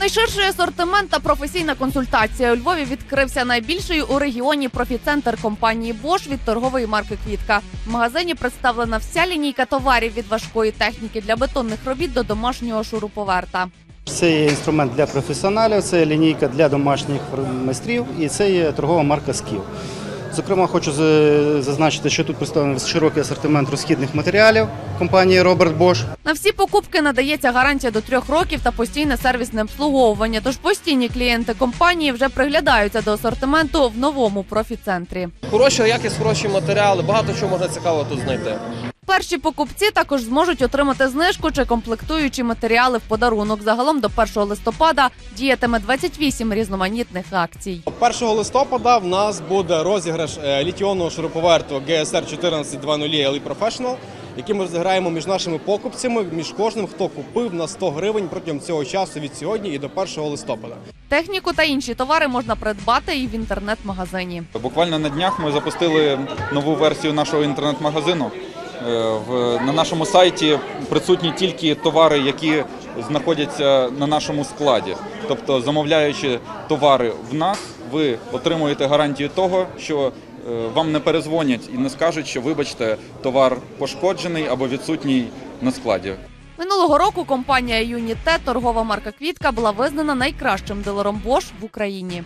Найширший асортимент та професійна консультація у Львові відкрився найбільший у регіоні профіцентр компанії Bosch від торгової марки Квітка. В магазині представлена вся лінійка товарів від важкої техніки для бетонних робіт до домашнього шуруповерта. Це є інструмент для професіоналів, це є лінійка для домашніх майстрів і це є торгова марка Скіл. Зокрема, хочу зазначити, що тут представлений широкий асортимент розхідних матеріалів компанії Роберт Бош. На всі покупки надається гарантія до трьох років та постійне сервісне обслуговування. Тож постійні клієнти компанії вже приглядаються до асортименту в новому профіцентрі. Хороша якість, хороші матеріали, багато чого можна цікаво тут знайти. Перші покупці також зможуть отримати знижку чи комплектуючі матеріали в подарунок. Загалом до 1 листопада діятиме 28 різноманітних акцій. 1 листопада в нас буде розіграш е, літіонного шуруповерту GSR 1420 Elite Professional, який ми розіграємо між нашими покупцями, між кожним, хто купив на 100 гривень протягом цього часу від сьогодні і до 1 листопада. Техніку та інші товари можна придбати і в інтернет-магазині. Буквально на днях ми запустили нову версію нашого інтернет-магазину. Е, На нашому сайті присутні тільки товари, які знаходяться на нашому складі. Тобто, замовляючи товари в нас, ви отримуєте гарантію того, що е, вам не перезвонять і не скажуть, що вибачте, товар пошкоджений або відсутній на складі. Минулого року компанія Юніте, торгова марка Квітка, була визнана найкращим дилером Bosch в Україні.